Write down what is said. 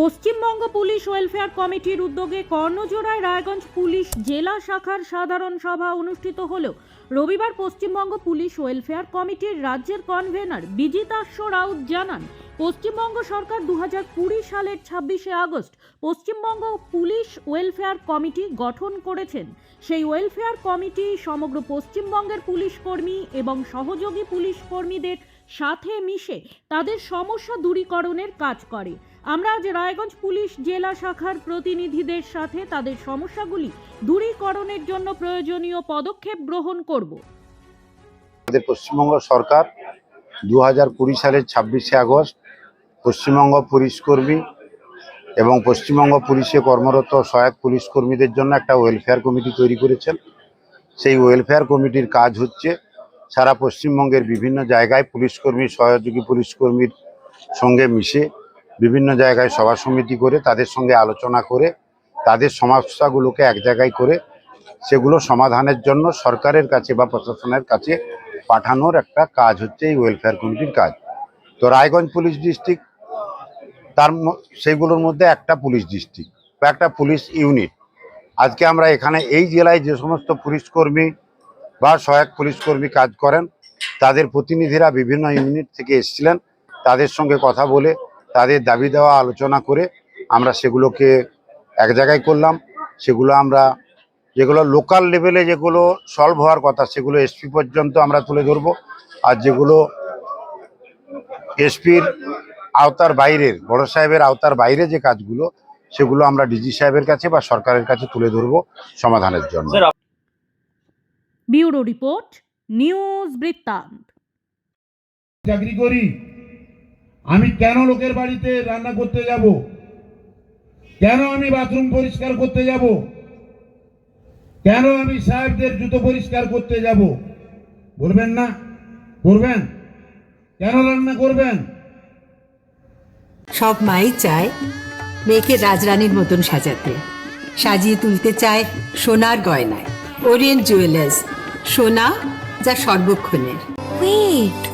Paschimbanga police welfare কমিটির উদ্যোগে কর্ণজোড়ায় Raiganj police জেলা শাখার সাধারণ সভা অনুষ্ঠিত হলেও রবিবার পশ্চিমবঙ্গ পুলিশ ওয়েলফেয়ার কমিটির রাজ্যের কনভেনার বিজিতাশ্ব রাউত জানান, পশ্চিমবঙ্গ সরকার দু সালের ছাব্বিশে August Paschimbanga police welfare committee গঠন করেছেন। সেই ওয়েলফেয়ার কমিটি সমগ্র পশ্চিমবঙ্গের পুলিশ কর্মী এবং সহযোগী পুলিশ কর্মীদের সাথে মিশে তাদের সমস্যা দূরীকরণের কাজ করে। আমরা আজ রায়গঞ্জ পুলিশ জেলা শাখার প্রতিনিধিদের সাথে তাদের সমস্যাগুলি দূরীকরণের জন্য প্রয়োজনীয় পদক্ষেপ গ্রহণ করব। আমাদের পশ্চিমবঙ্গ সরকার দু হাজার কুড়ি সালের ছাব্বিশে আগস্ট পশ্চিমবঙ্গ পুলিশ কর্মী এবং পশ্চিমবঙ্গ পুলিশে কর্মরত সহায়ক পুলিশ কর্মীদের জন্য একটা ওয়েলফেয়ার কমিটি তৈরি করেছেন। সেই ওয়েলফেয়ার কমিটির কাজ হচ্ছে সারা পশ্চিমবঙ্গের বিভিন্ন জায়গায় পুলিশ কর্মী, সহযোগী পুলিশ কর্মীর সঙ্গে মিশে বিভিন্ন জায়গায় সভা সমিতি করে তাদের সঙ্গে আলোচনা করে, তাদের সমস্যাগুলোকে এক জায়গায় করে সেগুলো সমাধানের জন্য সরকারের কাছে বা প্রশাসনের কাছে পাঠানোর একটা কাজ হচ্ছে এই ওয়েলফেয়ার কমিটির কাজ। তো রায়গঞ্জ পুলিশ ডিস্ট্রিক্ট তার সেইগুলোর মধ্যে একটা পুলিশ ডিস্ট্রিক্ট বা একটা পুলিশ ইউনিট আজকে আমরা এখানে এই জেলায় যে সমস্ত পুলিশ কর্মী বা সহায়ক পুলিশ কর্মী কাজ করেন, তাদের প্রতিনিধিরা বিভিন্ন ইউনিট থেকে এসেছিলেন, তাদের সঙ্গে কথা বলে তাদের দাবি দেওয়া আলোচনা করে আমরা সেগুলোকে এক জায়গায় করলাম। সেগুলো আমরা যেগুলো লোকাল লেভেলে যেগুলো সলভ হওয়ার কথা সেগুলো এসপি পর্যন্ত আমরা তুলে ধরবো। আর যেগুলো এসপির আওতার বাইরের বড় সাহেবের আওতার বাইরে যে কাজগুলো সেগুলো আমরা ডিজি সাহেবের কাছে বা সরকারের কাছে তুলে ধরবো সমাধানের জন্য। ব্যুরো রিপোর্ট নিউজ বৃত্তান্ত। চাকরি করি। আমি কেন লোকের বাড়িতে রান্না করতে যাব? কেন আমি বাথরুম পরিষ্কার করতে যাব? কেন আমি সাহেবদের জুতো পরিষ্কার করতে যাব? বলবেন না? করবেন? কেন রান্না করবেন? সব মাই চায় মেয়েকে রাজরানীর মতন সাজাতে। সাজিয়ে তুলতে চায় সোনার গয়নায়। ওরিয়েন্ট জুয়েলার্স সোনা যা সর্বক্ষণের। Wait.